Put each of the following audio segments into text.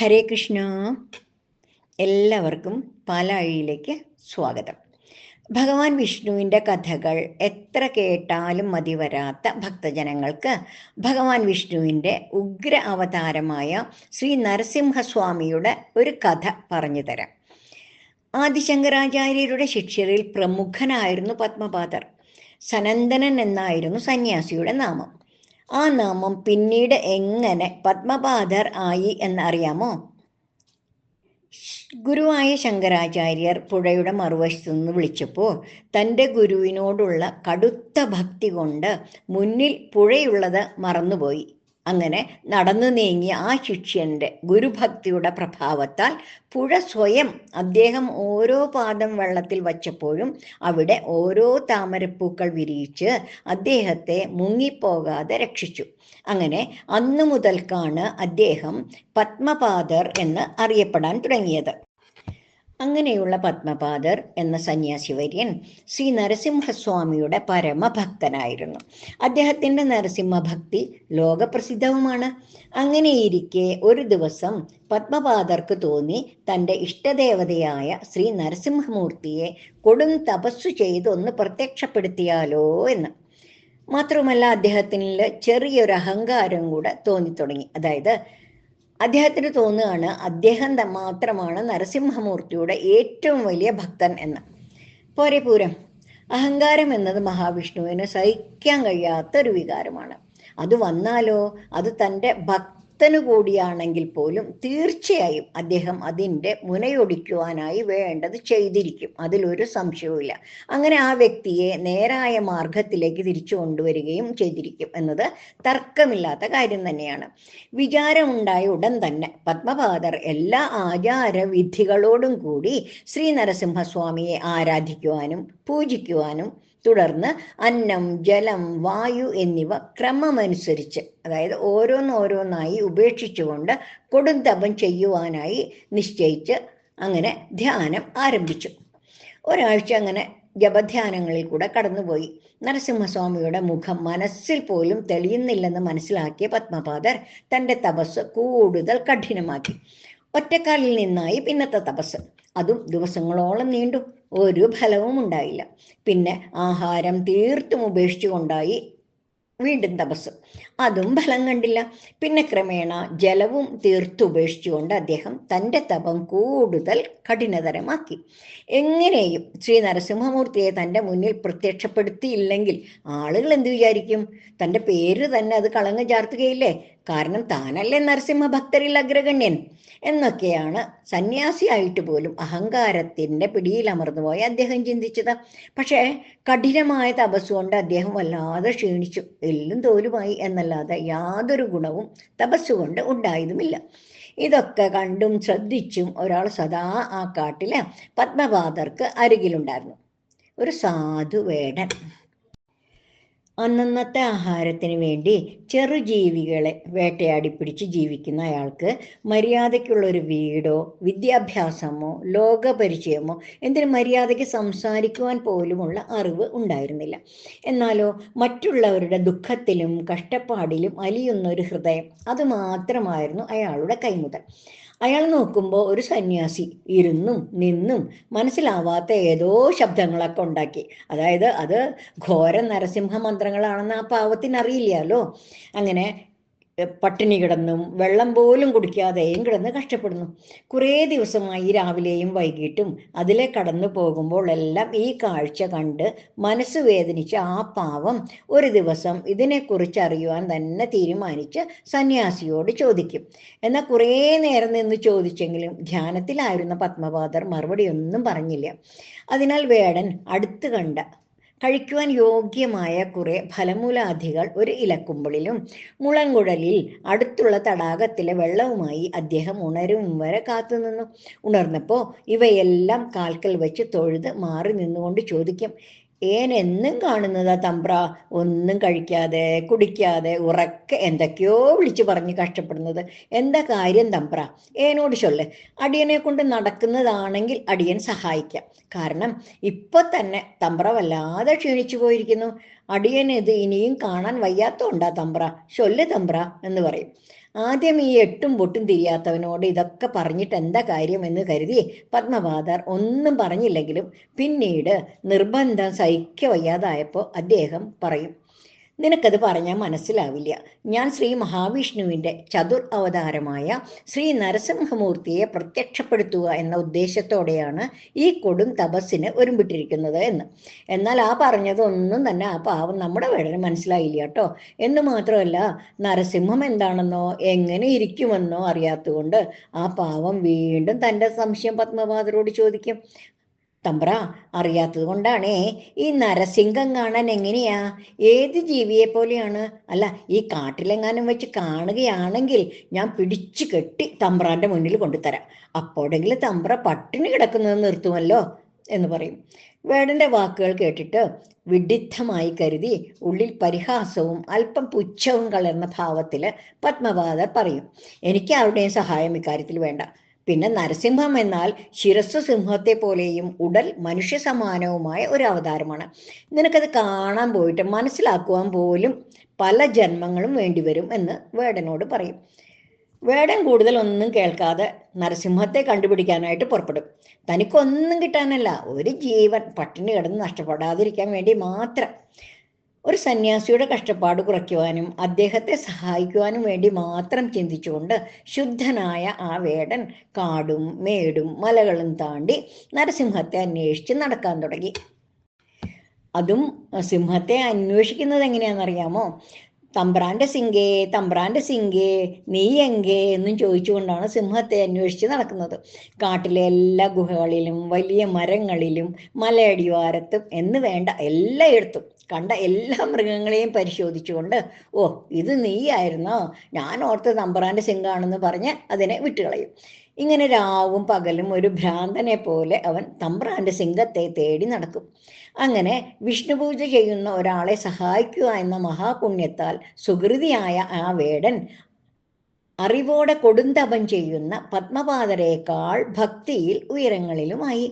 ഹരേ കൃഷ്ണ. എല്ലാവർക്കും പാലാഴിയിലേക്ക് സ്വാഗതം. ഭഗവാൻ വിഷ്ണുവിന്റെ കഥകൾ എത്ര കേട്ടാലും മതി വരാത്ത ഭക്തജനങ്ങൾക്ക് ഭഗവാൻ വിഷ്ണുവിന്റെ ഉഗ്ര അവതാരമായ ശ്രീ നരസിംഹസ്വാമിയുടെ ഒരു കഥ പറഞ്ഞു തരാം. ആദിശങ്കരാചാര്യരുടെ ശിഷ്യരിൽ പ്രമുഖനായിരുന്നു പത്മപാദർ. സനന്ദനൻ എന്നായിരുന്നു സന്യാസിയുടെ നാമം. ആ നാമം പിന്നീട് എങ്ങനെ പത്മപാദർ ആയി എന്നറിയാമോ? ഗുരുവായ ശങ്കരാചാര്യർ പുഴയുടെ മറുവശത്തു നിന്ന് വിളിച്ചപ്പോൾ തന്റെ ഗുരുവിനോടുള്ള കടുത്ത ഭക്തി കൊണ്ട് മുന്നിൽ പുഴയുള്ളത് മറന്നുപോയി. അങ്ങനെ നടന്നു നീങ്ങിയ ആ ശിഷ്യന്റെ ഗുരുഭക്തിയുടെ പ്രഭാവത്താൽ പുഴ സ്വയം അദ്ദേഹം ഓരോ പാദം വെള്ളത്തിൽ വച്ചപ്പോഴും അവിടെ ഓരോ താമരപ്പൂക്കൾ വിരിയിച്ച് അദ്ദേഹത്തെ മുങ്ങിപ്പോകാതെ രക്ഷിച്ചു. അങ്ങനെ അന്നു മുതൽക്കാണ് അദ്ദേഹം പത്മപാദർ എന്ന് അറിയപ്പെടാൻ തുടങ്ങിയത്. അങ്ങനെയുള്ള പത്മപാദർ എന്ന സന്യാസി വര്യൻ ശ്രീ നരസിംഹസ്വാമിയുടെ പരമഭക്തനായിരുന്നു. അദ്ദേഹത്തിന്റെ നരസിംഹഭക്തി ലോകപ്രസിദ്ധവുമാണ്. അങ്ങനെയിരിക്കെ ഒരു ദിവസം പത്മപാദർക്ക് തോന്നി തന്റെ ഇഷ്ടദേവതയായ ശ്രീ നരസിംഹമൂർത്തിയെ കൊടും തപസ്സു ചെയ്തൊന്ന് പ്രത്യക്ഷപ്പെടുത്തിയാലോ എന്ന്. മാത്രമല്ല അദ്ദേഹത്തിന് ചെറിയൊരു അഹങ്കാരം കൂടെ തോന്നിത്തുടങ്ങി. അതായത് അദ്ദേഹത്തിന് തോന്നുകയാണ് അദ്ദേഹം മാത്രമാണ് നരസിംഹമൂർത്തിയുടെ ഏറ്റവും വലിയ ഭക്തൻ എന്ന്. പോരെ പൂരം. അഹങ്കാരം എന്നത് മഹാവിഷ്ണുവിന് സഹിക്കാൻ കഴിയാത്ത ഒരു വികാരമാണ്. അത് വന്നാലോ അത് തന്റെ ഭക്തന് കൂടിയാണെങ്കിൽ പോലും തീർച്ചയായും അദ്ദേഹം അതിന്റെ മുനയൊടിക്കുവാനായി വേണ്ടത് ചെയ്തിരിക്കും. അതിലൊരു സംശയവുമില്ല. അങ്ങനെ ആ വ്യക്തിയെ നേരായ മാർഗത്തിലേക്ക് തിരിച്ചു കൊണ്ടുവരികയും ചെയ്തിരിക്കും എന്നത് തർക്കമില്ലാത്ത കാര്യം തന്നെയാണ്. വിചാരമുണ്ടായ ഉടൻ തന്നെ പത്മപാദർ എല്ലാ ആചാരവിധികളോടും കൂടി ശ്രീ നരസിംഹസ്വാമിയെ ആരാധിക്കുവാനും പൂജിക്കുവാനും തുടർന്ന് അന്നം ജലം വായു എന്നിവ ക്രമമനുസരിച്ച് അതായത് ഓരോന്നോരോന്നായി ഉപേക്ഷിച്ചുകൊണ്ട് കൊടുന്തപം ചെയ്യുവാനായി നിശ്ചയിച്ച് അങ്ങനെ ധ്യാനം ആരംഭിച്ചു. ഒരാഴ്ച അങ്ങനെ ജപധ്യാനങ്ങളിൽ കൂടെ കടന്നുപോയി. നരസിംഹസ്വാമിയുടെ മുഖം മനസ്സിൽ പോലും തെളിയുന്നില്ലെന്ന് മനസ്സിലാക്കിയ പത്മപാദർ തന്റെ തപസ് കൂടുതൽ കഠിനമാക്കി. ഒറ്റക്കാലിൽ നിന്നായി പിന്നത്തെ തപസ്. അതും ദിവസങ്ങളോളം നീണ്ടു. ഒരു ഫലവും ഉണ്ടായില്ല. പിന്നെ ആഹാരം തീർത്തും ഉപേക്ഷിച്ചുകൊണ്ടായി വീണ്ടും തപസ് അതും ഫലം കണ്ടില്ല. പിന്നെ ക്രമേണ ജലവും തീർത്തുപേക്ഷിച്ചുകൊണ്ട് അദ്ദേഹം തന്റെ തപം കൂടുതൽ കഠിനതരമാക്കി. എങ്ങനെയും ശ്രീ നരസിംഹമൂർത്തിയെ തന്റെ മുന്നിൽ പ്രത്യക്ഷപ്പെടുത്തിയില്ലെങ്കിൽ ആളുകൾ എന്ത് വിചാരിക്കും? തന്റെ പേര് തന്നെ അത് കളങ്ങ് ചാർത്തുകയില്ലേ? കാരണം താനല്ലേ നരസിംഹ ഭക്തരിൽ അഗ്രഗണ്യൻ എന്നൊക്കെയാണ് സന്യാസിയായിട്ട് പോലും അഹങ്കാരത്തിന്റെ പിടിയിൽ അമർന്നുപോയി അദ്ദേഹം ചിന്തിച്ചത്. പക്ഷേ കഠിനമായ തപസ്സുകൊണ്ട് അദ്ദേഹം വല്ലാതെ ക്ഷീണിച്ചു. എല്ലും തോലുമായി എന്നല്ലാതെ യാതൊരു ഗുണവും തപസ്സുകൊണ്ട് ഉണ്ടായതുമില്ല. ഇതൊക്കെ കണ്ടും ശ്രദ്ധിച്ചും ഒരാൾ സദാ ആ കാട്ടിലെ പത്മപാദർക്ക് അരികിലുണ്ടായിരുന്നു. ഒരു സാധു വേടൻ അന്നന്നത്തെ ആഹാരത്തിന് വേണ്ടി ചെറുജീവികളെ വേട്ടയാടി പിടിച്ച് ജീവിക്കുന്ന അയാൾക്ക് മര്യാദയ്ക്കുള്ള ഒരു വീടോ വിദ്യാഭ്യാസമോ ലോകപരിചയമോ എന്തിനു മര്യാദയ്ക്ക് സംസാരിക്കുവാൻ പോലുമുള്ള അറിവ് ഉണ്ടായിരുന്നില്ല. എന്നാലോ മറ്റുള്ളവരുടെ ദുഃഖത്തിലും കഷ്ടപ്പാടിലും അലിയുന്ന ഒരു ഹൃദയം അതുമാത്രമായിരുന്നു അയാളുടെ കൈമുതൽ. അയാൾ നോക്കുമ്പോൾ ഒരു സന്യാസി ഇരുന്നും നിന്നും മനസ്സിലാവാത്ത ഏതോ ശബ്ദങ്ങളൊക്കെ ഉണ്ടാക്കി. അതായത് അത് ഘോര നരസിംഹ മന്ത്രങ്ങളാണെന്ന് ആ പാവത്തിന് അറിയില്ലല്ലോ. അങ്ങനെ പട്ടിണി കിടന്നും വെള്ളം പോലും കുടിക്കാതെയും കിടന്ന് കഷ്ടപ്പെടുന്നു. കുറേ ദിവസമായി രാവിലെയും വൈകിട്ടും അതിലെ കടന്നു പോകുമ്പോൾ എല്ലാം ഈ കാഴ്ച കണ്ട് മനസ്സ് വേദനിച്ച ആ പാവം ഒരു ദിവസം ഇതിനെക്കുറിച്ച് അറിയുവാൻ തന്നെ തീരുമാനിച്ച് സന്യാസിയോട് ചോദിക്കും. എന്നാൽ കുറേ നേരം നിന്ന് ചോദിച്ചെങ്കിലും ധ്യാനത്തിലായിരുന്ന പത്മപാദർ മറുപടി ഒന്നും പറഞ്ഞില്ല. അതിനാൽ വേടൻ അടുത്ത് കണ്ട കഴിക്കുവാൻ യോഗ്യമായ കുറെ ഫലമൂലാധികൾ ഒരു ഇലക്കുമ്പിളിലും മുളങ്കുഴലിൽ അടുത്തുള്ള തടാകത്തിലെ വെള്ളവുമായി അദ്ദേഹം ഉണരും വരെ കാത്തുനിന്നു ഉണർന്നപ്പോൾ ഇവയെല്ലാം കാൽക്കൽ വെച്ച് തൊഴുത് മാറി നിന്നുകൊണ്ട് ചോദിക്കും ഏൻ എന്നും കാണുന്നതാ തമ്പ്ര. ഒന്നും കഴിക്കാതെ കുടിക്കാതെ ഉറക്കെ എന്തൊക്കെയോ വിളിച്ചു പറഞ്ഞ് കഷ്ടപ്പെടുന്നത്. എന്താ കാര്യം തമ്പ്ര? ഏനോട് ചൊല്ല്. അടിയനെ കൊണ്ട് നടക്കുന്നതാണെങ്കിൽ അടിയൻ സഹായിക്കാം. കാരണം ഇപ്പൊ തന്നെ തമ്പ്ര വല്ലാതെ ക്ഷീണിച്ചു പോയിരിക്കുന്നു. അടിയൻ ഇത് ഇനിയും കാണാൻ വയ്യാത്തോണ്ടാ തമ്പ്ര. ചൊല്ല് തമ്പ്ര എന്ന് പറയും. ആദ്യം ഈ എട്ടും പൊട്ടും തിരിയാത്തവനോട് ഇതൊക്കെ പറഞ്ഞിട്ട് എന്താ കാര്യം എന്ന് കരുതി പത്മപാദർ ഒന്നും പറഞ്ഞില്ലെങ്കിലും പിന്നീട് നിർബന്ധം സഹിക്ക വയ്യാതായപ്പോൾ അദ്ദേഹം പറയും. നിനക്കത് പറഞ്ഞാൽ മനസ്സിലാവില്ല. ഞാൻ ശ്രീ മഹാവിഷ്ണുവിന്റെ ചതുർ അവതാരമായ ശ്രീ നരസിംഹമൂർത്തിയെ പ്രത്യക്ഷപ്പെടുത്തുക എന്ന ഉദ്ദേശത്തോടെയാണ് ഈ കൊടും തപസ്സിന് ഒരുമ്പിട്ടിരിക്കുന്നത് എന്ന്. എന്നാൽ ആ പറഞ്ഞതൊന്നും തന്നെ ആ പാവം നമ്മുടെ വേടന് മനസ്സിലായില്ല കേട്ടോ. എന്ന് മാത്രമല്ല നരസിംഹം എന്താണെന്നോ എങ്ങനെ ഇരിക്കുമെന്നോ അറിയാത്തുകൊണ്ട് ആ പാവം വീണ്ടും തന്റെ സംശയം പത്മപാതരോട് ചോദിക്കും. തമ്പ്ര അറിയാത്തത് കൊണ്ടാണേ. ഈ നരസിംഹം കാണാൻ എങ്ങനെയാ? ഏത് ജീവിയെ പോലെയാണ്? അല്ല ഈ കാട്ടിലെങ്ങാനും വെച്ച് കാണുകയാണെങ്കിൽ ഞാൻ പിടിച്ചു കെട്ടി തമ്പ്രാന്റെ മുന്നിൽ കൊണ്ടുതരാം അപ്പോഴെങ്കിലും തമ്പ്ര പട്ടിണി കിടക്കുന്നത് നിർത്തുമല്ലോ എന്ന് പറയും. വേടന്റെ വാക്കുകൾ കേട്ടിട്ട് വിഡിദ്ധമായി കരുതി ഉള്ളിൽ പരിഹാസവും അല്പം പുച്ഛവും കലർന്ന ഭാവത്തിൽ പത്മപാദർ പറയും എനിക്ക് ആരുടെയും സഹായം ഇക്കാര്യത്തിൽ വേണ്ട. പിന്നെ നരസിംഹം എന്നാൽ ശിരസ് സിംഹത്തെ പോലെയും ഉടൽ മനുഷ്യ സമാനവുമായ ഒരു അവതാരമാണ്. നിനക്കത് കാണാൻ പോയിട്ട് മനസ്സിലാക്കുവാൻ പോലും പല ജന്മങ്ങളും വേണ്ടിവരും എന്ന് വേടനോട് പറയും. വേടൻ കൂടുതൽ ഒന്നും കേൾക്കാതെ നരസിംഹത്തെ കണ്ടുപിടിക്കാനായിട്ട് പുറപ്പെടും. തനിക്കൊന്നും കിട്ടാനല്ല. ഒരു ജീവൻ പട്ടിണി കിടന്ന് നഷ്ടപ്പെടാതിരിക്കാൻ വേണ്ടി മാത്രം. ഒരു സന്യാസിയുടെ കഷ്ടപ്പാട് കുറയ്ക്കുവാനും അദ്ദേഹത്തെ സഹായിക്കുവാനും വേണ്ടി മാത്രം ചിന്തിച്ചുകൊണ്ട് ശുദ്ധനായ ആ വേടൻ കാടും മേടും മലകളും താണ്ടി നരസിംഹത്തെ അന്വേഷിച്ച് നടക്കാൻ തുടങ്ങി. അതും സിംഹത്തെ അന്വേഷിക്കുന്നത് എങ്ങനെയാണെന്നറിയാമോ? തമ്പ്രാന്റെ സിംഗേ തമ്പ്രാന്റെ സിംഗേ നീ എങ്കേ എന്നും ചോദിച്ചുകൊണ്ടാണ് സിംഹത്തെ അന്വേഷിച്ച് നടക്കുന്നത്. കാട്ടിലെ എല്ലാ ഗുഹകളിലും വലിയ മരങ്ങളിലും മലയടിവാരത്തും എന്ന് വേണ്ട എല്ലായിടത്തും കണ്ട എല്ലാ മൃഗങ്ങളെയും പരിശോധിച്ചുകൊണ്ട് ഓ ഇത് നീയായിരുന്നോ? ഞാൻ ഓർത്ത് തമ്പ്രാന്റെ സിംഗാണെന്ന് പറഞ്ഞ് അതിനെ വിട്ടുകളയും. ഇങ്ങനെ രാവും പകലും ഒരു ഭ്രാന്തനെ പോലെ അവൻ തമ്പ്രാന്റെ സിംഗത്തെ തേടി നടക്കും. അങ്ങനെ വിഷ്ണു പൂജ ചെയ്യുന്ന ഒരാളെ സഹായിക്കുക എന്ന മഹാപുണ്യത്താൽ സുഹൃതിയായ ആ വേടൻ അറിവോടെ കൊടുന്തപം ചെയ്യുന്ന പത്മപാതരേക്കാൾ ഭക്തിയിൽ ഉയരങ്ങളിലുമായി.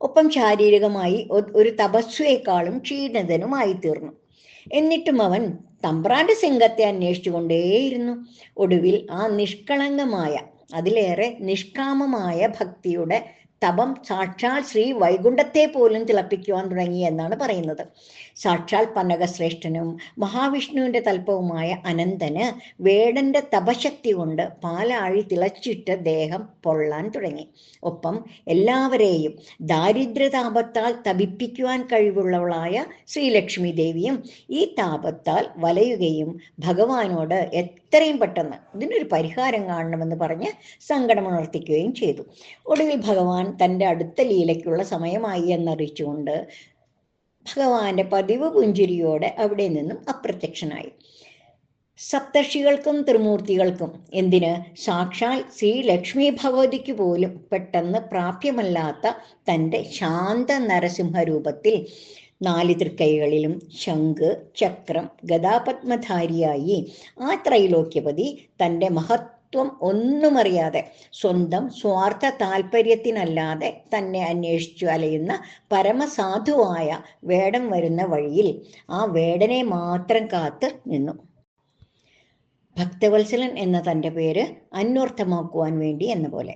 ഒപ്പം ശാരീരികമായി ഒരു തപസ്വിയേക്കാളും ക്ഷീണിതനുമായി തീർന്നു. എന്നിട്ടും അവൻ തമ്പ്രാന്റെ സിംഗത്തെ അന്വേഷിച്ചുകൊണ്ടേയിരുന്നു. ഒടുവിൽ ആ നിഷ്കളങ്കമായ അതിലേറെ നിഷ്കാമമായ ഭക്തിയുടെ തപം സാക്ഷാൽ ശ്രീ വൈകുണ്ഠത്തെ പോലും തിളപ്പിക്കുവാൻ തുടങ്ങി എന്നാണ് പറയുന്നത്. സാക്ഷാൽ പന്നകശ്രേഷ്ഠനും മഹാവിഷ്ണുവിന്റെ തൽപ്പവുമായ അനന്തന് വേടന്റെ തപശക്തി കൊണ്ട് പാലാഴി തിളച്ചിട്ട് ദേഹം പൊള്ളാൻ തുടങ്ങി. ഒപ്പം എല്ലാവരെയും ദാരിദ്ര്യതാപത്താൽ തപിപ്പിക്കുവാൻ കഴിവുള്ളവളായ ശ്രീലക്ഷ്മി ദേവിയും ഈ താപത്താൽ വലയുകയും ഭഗവാനോട് എത്രയും പെട്ടെന്ന് ഇതിനൊരു പരിഹാരം കാണണമെന്ന് പറഞ്ഞ് സങ്കടമുണർത്തിക്കുകയും ചെയ്തു. ഒടുവിൽ ഭഗവാൻ തന്റെ അടുത്ത ലീലയ്ക്കുള്ള സമയമായി എന്നറിയിച്ചുകൊണ്ട് ഭഗവാന്റെ പതിവ് പുഞ്ചിരിയോടെ അവിടെ നിന്നും അപ്രത്യക്ഷനായി. സപ്തർഷികൾക്കും ത്രിമൂർത്തികൾക്കും എന്തിന്? സാക്ഷാൽ ശ്രീ ലക്ഷ്മി ഭഗവതിക്ക് പോലും പെട്ടെന്ന് പ്രാപ്യമല്ലാത്ത തന്റെ ശാന്ത നരസിംഹ രൂപത്തിൽ നാല് തൃക്കൈകളിലും ശംഖ് ചക്രം ഗതാപത്മധാരിയായി ആ ത്രൈലോക്യപതി തന്റെ മഹത്വം ഒന്നുമറിയാതെ സ്വന്തം സ്വാർത്ഥ താല്പര്യത്തിനല്ലാതെ തന്നെ അന്വേഷിച്ചു അലയുന്ന പരമസാധുവായ വേടം വരുന്ന വഴിയിൽ ആ വേടനെ മാത്രം കാത്ത് നിന്നു. ഭക്തവത്സലൻ എന്ന തന്റെ പേര് അന്വർത്ഥമാക്കുവാൻ വേണ്ടി എന്ന പോലെ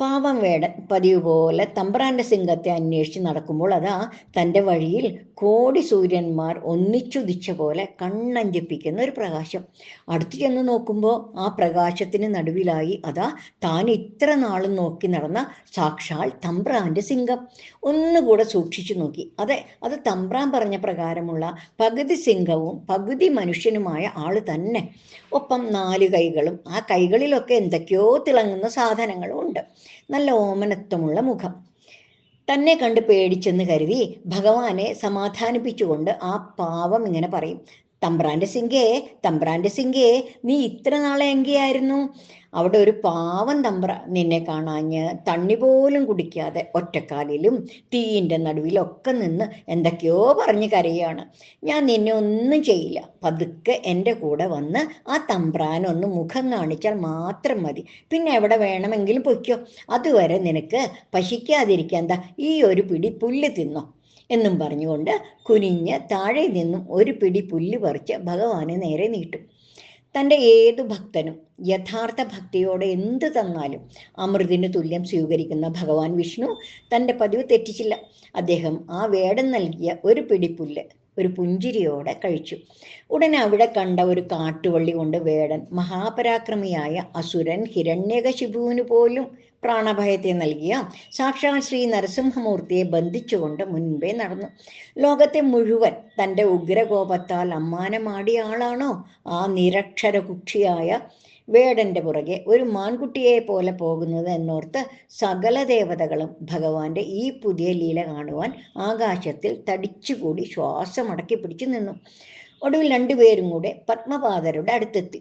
പാവം വേട പതിവ് പോലെ തമ്പ്രാന്റെ സിംഹത്തെ അന്വേഷിച്ച് നടക്കുമ്പോൾ അതാ തന്റെ വഴിയിൽ കോടി സൂര്യന്മാർ ഒന്നിച്ചുദിച്ച പോലെ കണ്ണഞ്ചിപ്പിക്കുന്ന ഒരു പ്രകാശം. അടുത്തു ചെന്ന് നോക്കുമ്പോൾ ആ പ്രകാശത്തിന് നടുവിലായി അതാ താൻ ഇത്ര നാളും നോക്കി നടന്ന സാക്ഷാൽ തമ്പ്രാന്റെ സിംഹം. ഒന്നുകൂടെ സൂക്ഷിച്ചു നോക്കി. അതെ അത് തമ്പ്രാൻ പറഞ്ഞ പ്രകാരമുള്ള പകുതി സിംഹവും പകുതി മനുഷ്യനുമായ ആൾ തന്നെ. ഒപ്പം നാല് കൈകളും ആ കൈകളിലൊക്കെ എന്തൊക്കെയോ തിളങ്ങുന്ന സാധനങ്ങളും ഉണ്ട് നല്ല ഓമനത്വമുള്ള മുഖം. തന്നെ കണ്ട് പേടിച്ചെന്ന് കരുതി ഭഗവാനെ സമാധാനിപ്പിച്ചുകൊണ്ട് ആ പാവം ഇങ്ങനെ പറയും. തമ്പ്രാന്റെ സിംഗേ തമ്പ്രാന്റെ സിംഗേ നീ ഇത്ര നാളെ എങ്കിയായിരുന്നു? അവിടെ ഒരു പാവം തമ്പ്ര നിന്നെ കാണാഞ്ഞ് തണ്ണി പോലും കുടിക്കാതെ ഒറ്റക്കാലിലും തീയിന്റെ നടുവിലൊക്കെ നിന്ന് എന്തൊക്കെയോ പറഞ്ഞ് കരയാണ്. ഞാൻ നിന്നെ ഒന്നും ചെയ്യില്ല. പതുക്കെ എന്റെ കൂടെ വന്ന് ആ തമ്പ്രാനൊന്ന് മുഖം കാണിച്ചാൽ മാത്രം മതി. പിന്നെ എവിടെ വേണമെങ്കിലും പൊയ്ക്കോ. അതുവരെ നിനക്ക് പശിക്കാതിരിക്കാൻ എന്താ ഈ ഒരു പിടി പുല്ല് തിന്നോ. എന്നും പറഞ്ഞുകൊണ്ട് കുനിഞ്ഞ് താഴെ നിന്നും ഒരു പിടി പുല്ല് പറിച്ച് ഭഗവാന് നേരെ നീട്ടും. തന്റെ ഏതു ഭക്തനും യഥാർത്ഥ ഭക്തിയോടെ എന്ത് തന്നാലും അമൃതിന് തുല്യം സ്വീകരിക്കുന്ന ഭഗവാൻ വിഷ്ണു തന്റെ പതിവ് തെറ്റിച്ചില്ല. അദ്ദേഹം ആ വേടം നൽകിയ ഒരു പിടിപ്പുല്ല് ഒരു പുഞ്ചിരിയോടെ കഴിച്ചു. ഉടനെ അവിടെ കണ്ട ഒരു കാട്ടുവള്ളി കൊണ്ട് വേടൻ മഹാപരാക്രമിയായ അസുരൻ ഹിരണ്യകശിപുവിന് പോലും പ്രാണഭയത്തെ നൽകിയ സാക്ഷാൽ ശ്രീ നരസിംഹമൂർത്തിയെ ബന്ധിച്ചുകൊണ്ട് മുൻപേ നടന്നു. ലോകത്തെ മുഴുവൻ തന്റെ ഉഗ്രകോപത്താൽ അമ്മാനമാടിയ ആളാണോ? ആ നിരക്ഷര കുക്ഷിയായ വേടന്റെ പുറകെ ഒരു മാൻകുട്ടിയെ പോലെ പോകുന്നത് എന്നോർത്ത് സകല ദേവതകളും ഭഗവാന്റെ ഈ പുതിയ ലീല കാണുവാൻ ആകാശത്തിൽ തടിച്ചുകൂടി ശ്വാസമടക്കി പിടിച്ചു നിന്നു. ഒടുവിൽ രണ്ടുപേരും കൂടെ പത്മപാതരുടെ അടുത്തെത്തി.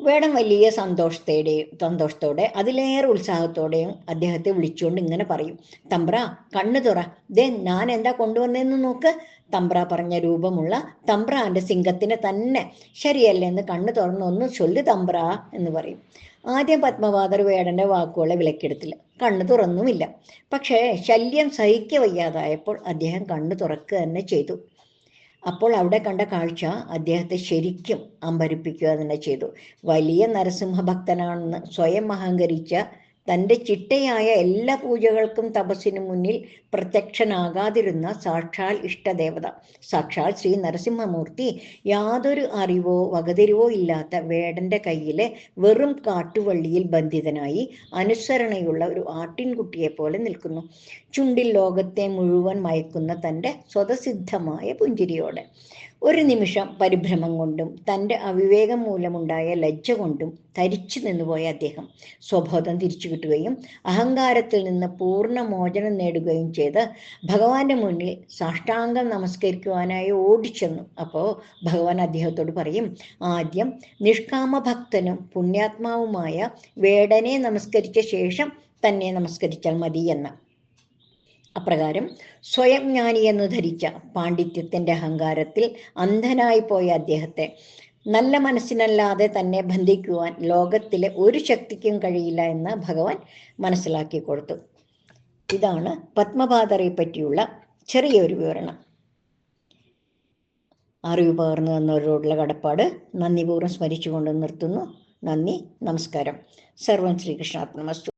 വേടം വലിയ സന്തോഷത്തോടെയും സന്തോഷത്തോടെ അതിലേറെ ഉത്സാഹത്തോടെയും അദ്ദേഹത്തെ വിളിച്ചുകൊണ്ട് ഇങ്ങനെ പറയും. തമ്പ്ര കണ്ണു തുറ. ദേ ഞാൻ എന്താ കൊണ്ടുവന്നതെന്ന് നോക്ക്. തമ്പ്ര പറഞ്ഞ രൂപമുള്ള തമ്പ്രാന്റെ സിംഗത്തിന് തന്നെ ശരിയല്ലെന്ന് കണ്ണു തുറന്ന് ഒന്ന് ചൊല്ലു തമ്പ്ര എന്ന് പറയും. ആദ്യം പത്മപാദർ വേടന്റെ വാക്കുകളെ വിലക്കെടുത്തില്ല. കണ്ണു തുറന്നുമില്ല. പക്ഷേ ശല്യം സഹിക്കവയ്യാതായപ്പോൾ അദ്ദേഹം കണ്ണു തുറക്കുക തന്നെ ചെയ്തു. അപ്പോൾ അവിടെ കണ്ട കാഴ്ച അദ്ദേഹത്തെ ശരിക്കും അമ്പരിപ്പിക്കുക തന്നെ ചെയ്തു. വലിയ നരസിംഹ ഭക്തനാണെന്ന് സ്വയം അഹങ്കരിച്ച തന്റെ ചിട്ടയായ എല്ലാ പൂജകൾക്കും തപസ്സിനു മുന്നിൽ പ്രത്യക്ഷനാകാതിരുന്ന സാക്ഷാൽ ഇഷ്ടദേവത. സാക്ഷാൽ ശ്രീ നരസിംഹമൂർത്തി യാതൊരു അറിവോ വകതിരിവോ ഇല്ലാത്ത വേടന്റെ കയ്യിലെ വെറും കാട്ടുവള്ളിയിൽ ബന്ധിതനായി അനുസരണയുള്ള ഒരു ആട്ടിൻകുട്ടിയെ പോലെ നിൽക്കുന്നു. ചുണ്ടിൽ ലോകത്തെ മുഴുവൻ മയക്കുന്ന തന്റെ സ്വതസിദ്ധമായ പുഞ്ചിരിയോടെ. ഒരു നിമിഷം പരിഭ്രമം കൊണ്ടും തന്റെ അവിവേകം മൂലമുണ്ടായ ലജ്ജ കൊണ്ടും തരിച്ചു നിന്നുപോയ അദ്ദേഹം സ്വബോധം തിരിച്ചു കിട്ടുകയും അഹങ്കാരത്തിൽ നിന്ന് പൂർണ മോചനം നേടുകയും ചെയ്ത് ഭഗവാന്റെ മുന്നിൽ സാഷ്ടാംഗം നമസ്കരിക്കുവാനായി ഓടിച്ചെന്നു. അപ്പോൾ ഭഗവാൻ അദ്ദേഹത്തോട് പറയും ആദ്യം നിഷ്കാമ ഭക്തനും പുണ്യാത്മാവുമായ വേടനെ നമസ്കരിച്ച ശേഷം തന്നെ നമസ്കരിച്ചാൽ മതി എന്ന്. അപ്രകാരം സ്വയം ജ്ഞാനി എന്ന് ധരിച്ച പാണ്ഡിത്യത്തിന്റെ അഹങ്കാരത്തിൽ അന്ധനായി പോയ അദ്ദേഹത്തെ നല്ല മനസ്സിനല്ലാതെ തന്നെ ബന്ധിക്കുവാൻ ലോകത്തിലെ ഒരു ശക്തിക്കും കഴിയില്ല എന്ന് ഭഗവാൻ മനസ്സിലാക്കി കൊടുത്തു. ഇതാണ് പത്മപാതറെ പറ്റിയുള്ള ചെറിയൊരു വിവരണം. അറിവ് പകർന്നു തന്നവരോടുള്ള കടപ്പാട് നന്ദിപൂർവം സ്മരിച്ചുകൊണ്ട് നിർത്തുന്നു. നന്ദി നമസ്കാരം. സർവം ശ്രീകൃഷ്ണാത്മസ്തു